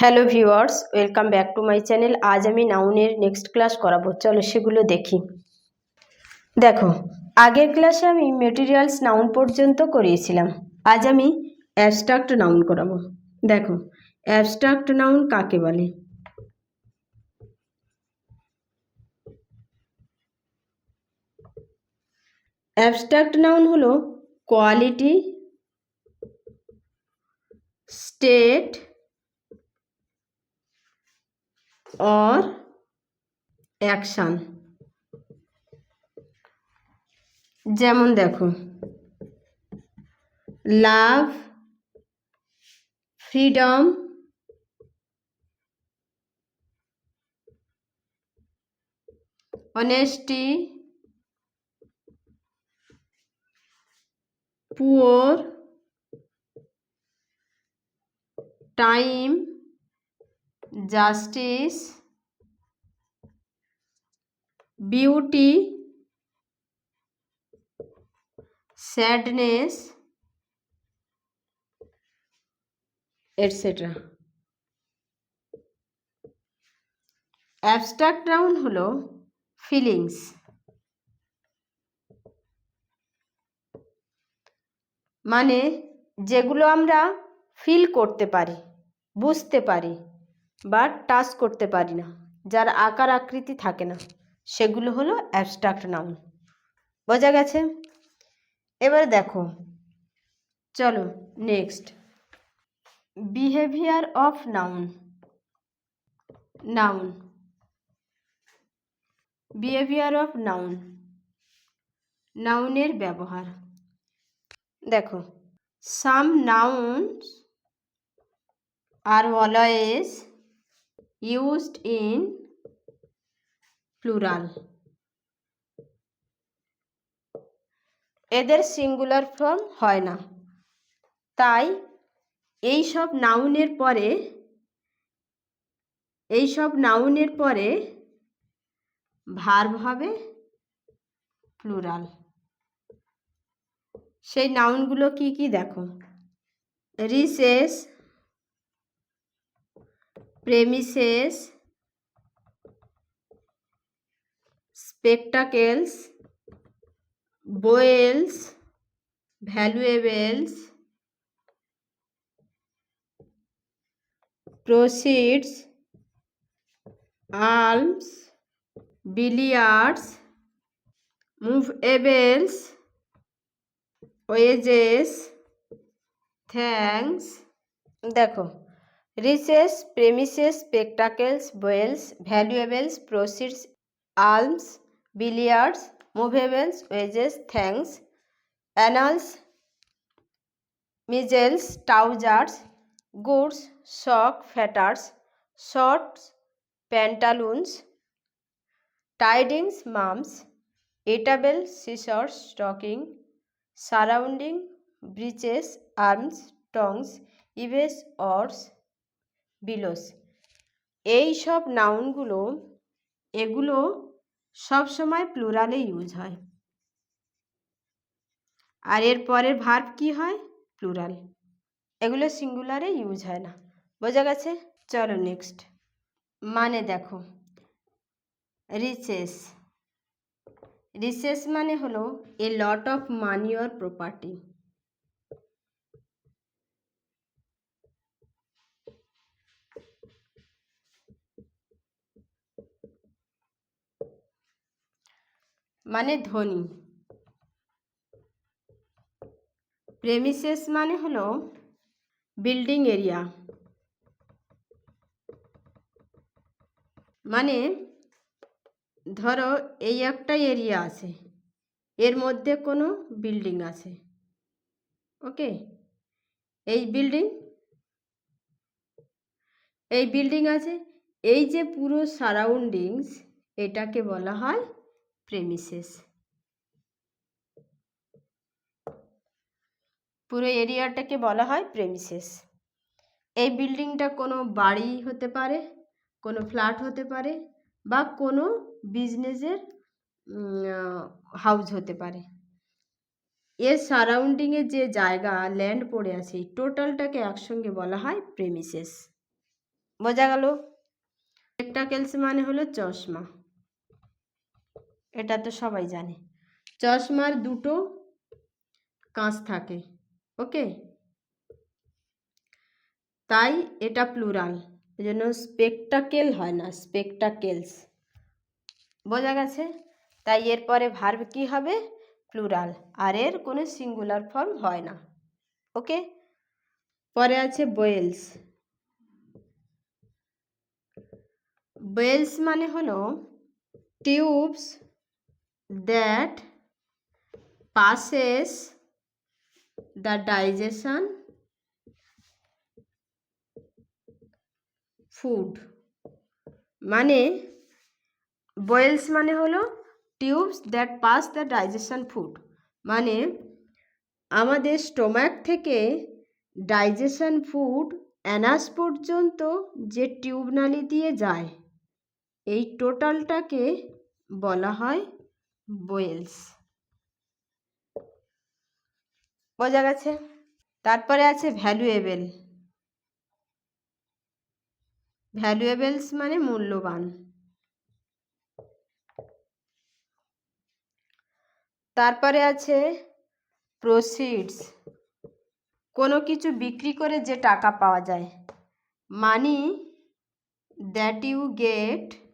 Hello viewers, welcome back to my channel. আজ আমি নাউনের নেক্সট ক্লাস করাবো। চলো সেগুলো দেখি। দেখো, আগের ক্লাসে আমি মেটেরিয়ালস নাউন পর্যন্ত করিয়েছিলাম। আজ আমি অ্যাবস্ট্রাক্ট নাউন করাবো। দেখো অ্যাবস্ট্রাক্ট নাউন কাকে বলে? অ্যাবস্ট্রাক্ট নাউন হলো কোয়ালিটি স্টেট or অ্যাকশান যেমন দেখো love freedom honesty poor time justice beauty sadness etcetera abstract noun হলো ফিলিংস। মানে যেগুলো আমরা ফিল করতে পারি বুঝতে পারি। বা টাচ করতে পারি না, যার আকার আকৃতি থাকে না। সেগুলো হলো অ্যাবস্ট্রাক্ট নাউন বোঝা গেছে? এবার দেখো। চলো next behaviour of noun noun behaviour of noun নাউনের ব্যবহার। দেখো some nouns are always used in plural এদের সিঙ্গুলার ফর্ম হয় না। তাই এই সব নাউনের পরে, এই সব নাউনের পরে ভার্ব হবে প্লুরাল সেই নাউনগুলো কি কি দেখো? Riches premises spectacles boils valuables proceeds alms billiards movables wages thanks দেখো riches premises spectacles bowels valuables proceeds alms billiards movables wages thanks annals measles trousers goods socks fetters shorts pantaloons tidings mumps eatables scissors stocking surrounding breeches arms tongs eaves oars bellows. এই সব নাউনগুলো, এগুলো সব সময় প্লুরালে use হয়। আর এর পরের verb কি হয়? প্লুরাল। এগুলো সিঙ্গুলারে ইউজ হয় না। বোঝা গেছে? চলো নেক্সট। মানে দেখো রিচেস রিসেস মানে হলো a lot of money or property. মানে ধনী। প্রেমিসেস মানে হলো বিল্ডিং এরিয়া মানে ধরো এই একটা এরিয়া আছে, এর মধ্যে কোনো বিল্ডিং আছে। ওকে এই বিল্ডিং এই বিল্ডিং আছে, এই যে পুরো সারাউন্ডিংস এটাকে বলা হয় প্রেমিসেস পুরো এরিয়াটাকে বলা হয় প্রেমিসেস এই বিল্ডিংটা কোনো বাড়ি হতে পারে, কোনো ফ্ল্যাট হতে পারে বা কোনো বিজনেসের হাউস হতে পারে। এর সারাউন্ডিংয়ে যে জায়গা ল্যান্ড পড়ে আছে টোটালটাকে একসঙ্গে বলা হয় প্রেমিসেস বোঝা গেল? স্পেকটাকেলস মানে হলো চশমা। এটা তো সবাই জানে। চশমার দুটো কাঁচ থাকে, ওকে? তাই এটা প্লুরাল এই জন্য স্পেকটাকেল হয় না স্পেকটাকেলস বোঝা গেছে? তাই এরপরে ভার্ব কি হবে? প্লুরাল আর এর কোনো সিঙ্গুলার ফর্ম হয় না, ওকে? পরে আছে বয়েলস। বয়েলস মানে হলো tubes that passes the digestion food মানে বয়েলস মানে হলো tubes that pass the digestion food মানে আমাদের স্টোমাক থেকে ডাইজেশন ফুড অ্যানাস পর্যন্ত যে টিউব নালি দিয়ে যায়, এই টোটালটাকে বলা হয় বয়েলস। বোঝা গেছে? তারপরে আছে ভ্যালুয়েবেল। ভ্যালুয়েবেলস মানে মূল্যবান। তারপরে আছে প্রসিডস। কোনো কিছু বিক্রি করে যে টাকা পাওয়া যায়। Money that you get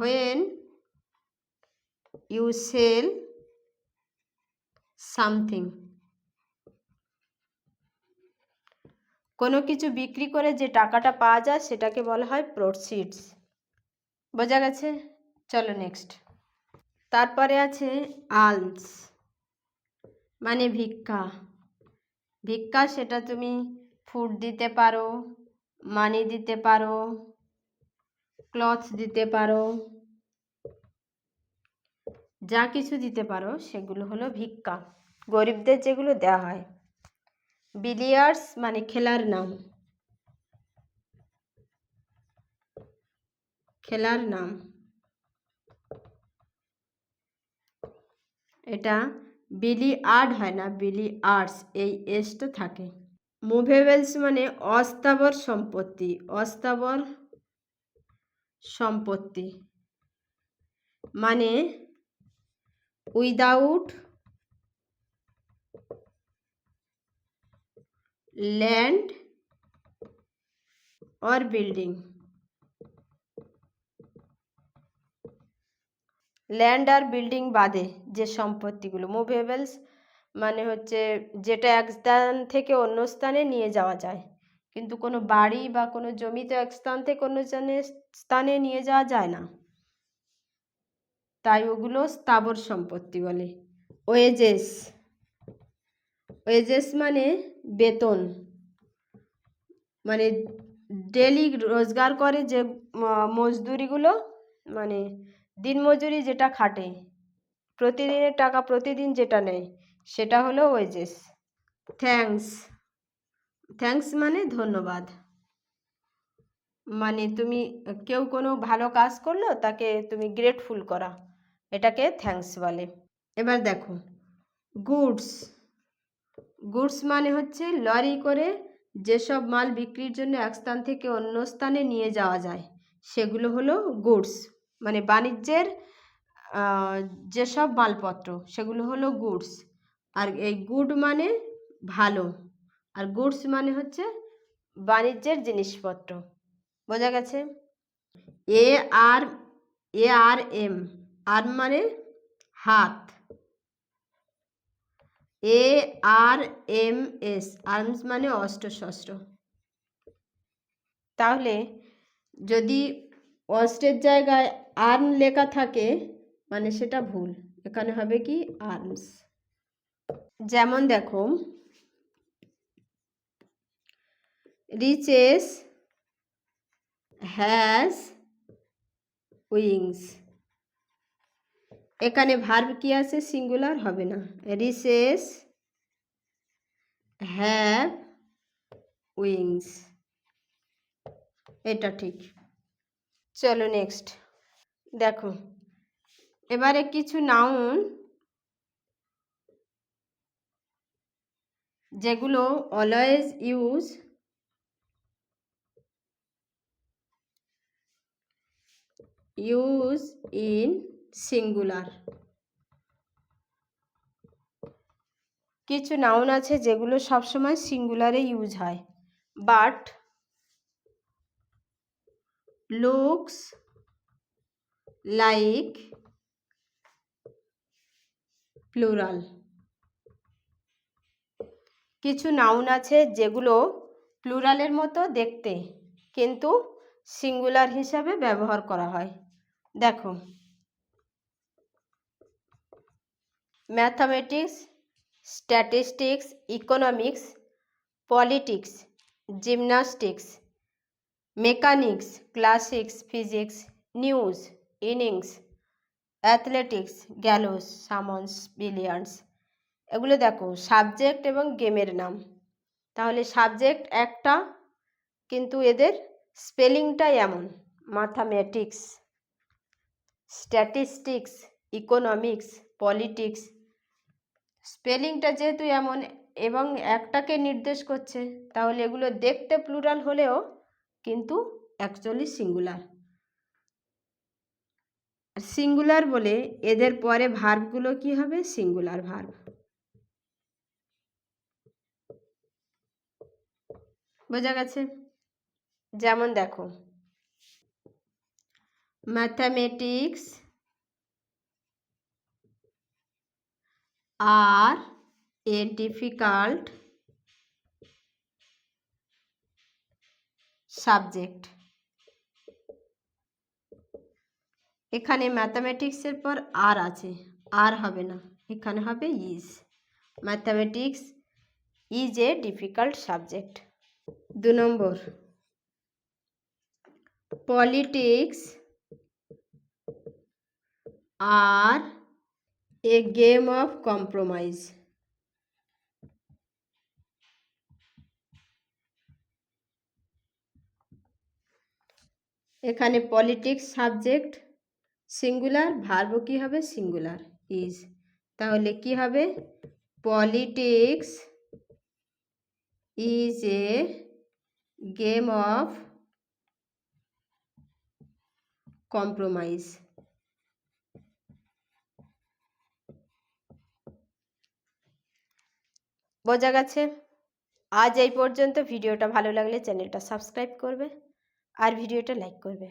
when you sell something কোনো কিছু বিক্রি করে যে টাকাটা পাওয়া যায় সেটাকে বলা হয় প্রোসিডস বোঝা গেছে? চলো নেক্সট তারপরে আছে আলস মানে ভিক্ষা। ভিক্ষা সেটা তুমি ফুড দিতে পারো মানি দিতে পারো ক্লথ দিতে পারো। যা কিছু দিতে পারো, সেগুলো হলো ভিক্ষা। গরিবদের যেগুলো দেওয়া হয়। বিলিয়ার্স মানে খেলার নাম। খেলার নাম। এটা বিলি আর্ট হয় না বিলি আর্টস এই এসটা থাকে। মুভেবেলস মানে অস্থাবর সম্পত্তি। অস্থাবর সম্পত্তি। মানে without land or building land R building বাদে যে সম্পত্তিগুলো। মুভেবলস মানে হচ্ছে যেটা এক স্থান থেকে অন্য স্থানে নিয়ে যাওয়া যায়। কিন্তু কোনো বাড়ি বা কোনো জমি তো এক স্থান থেকে অন্য স্থানে নিয়ে যাওয়া যায় না। তাই ওগুলো স্থাবর সম্পত্তি বলে। ওয়েজেস। ওয়েজেস মানে বেতন। মানে ডেলি রোজগার করে যে মজদুরিগুলো মানে দিনমজুরি যেটা খাটে, প্রতিদিনের টাকা প্রতিদিন যেটা নেয়, সেটা হলো ওয়েজেস। থ্যাংকস থ্যাংকস মানে ধন্যবাদ। মানে তুমি কেউ কোনো ভালো কাজ করল, তাকে তুমি গ্রেটফুল করা। এটাকে থ্যাঙ্কস বলে। এবার দেখো গুডস গুডস মানে হচ্ছে লরি করে যেসব মাল বিক্রির জন্য এক স্থান থেকে অন্য স্থানে নিয়ে যাওয়া যায়। সেগুলো হলো গুডস মানে বাণিজ্যের যেসব মালপত্র, সেগুলো হলো গুডস আর এই গুড মানে ভালো। আর গুডস মানে হচ্ছে বাণিজ্যের জিনিসপত্র। বোঝা গেছে? এ আর এ আর এম, আর মানে হাত। A R M S, arms মানে অস্ত্র শস্ত্র তাহলে যদি অস্ত্রের জায়গায় আর্ম লেখা থাকে মানে সেটা ভুল। এখানে হবে কি আর্মস। যেমন দেখো রিচেস হ্যাজ উইংস এখানে ভার্ব কি আছে? সিঙ্গুলার হবে না। রিসেস হ্যাভ উইংস এটা ঠিক। চলো নেক্সট দেখো, এবারে কিছু নাউন যেগুলো always use use in singular কিছু নাউন আছে যেগুলো সবসময় সিঙ্গুলারে ইউজ হয়। বাট লুকস লাইক প্লুরাল কিছু নাউন আছে যেগুলো প্লুরালের মতো দেখতে, কিন্তু সিঙ্গুলার হিসাবে ব্যবহার করা হয়। দেখো। Mathematics statistics economics politics gymnastics mechanics classics physics news innings athletics gallows summons billiards এগুলো দেখো সাবজেক্ট এবং গেমের নাম। তাহলে সাবজেক্ট একটা, কিন্তু এদের স্পেলিংটাই এমন ম্যাথামেটিক্স স্ট্যাটিস্টিক্স ইকোনমিক্স পলিটিক্স স্পেলিংটা যেহেতু এমন এবং একটাকে নির্দেশ করছে, তাহলে এগুলো দেখতে প্লুরাল হলেও কিন্তু অ্যাকচুয়ালি সিঙ্গুলার সিঙ্গুলার বলে এদের পরে ভার্বগুলো কি হবে? সিঙ্গুলার ভার্ব বোঝা গেছে? যেমন দেখো mathematics are a difficult subject এখানে ম্যাথামেটিক্সের পর আর আছে, আর হবে না। এখানে হবে is mathematics is a difficult subject দু নম্বর। Politics are a game of compromise এখানে পলিটিক্স সাবজেক্ট সিঙ্গুলার ভার্ব কি হবে? সিঙ্গুলার ইজ তাহলে কি হবে? Politics is a game of compromise বোঝা গেছে। আজ এই পর্যন্ত। ভিডিওটা ভালো লাগলে চ্যানেলটা সাবস্ক্রাইব করবে। আর ভিডিওটা লাইক করবে।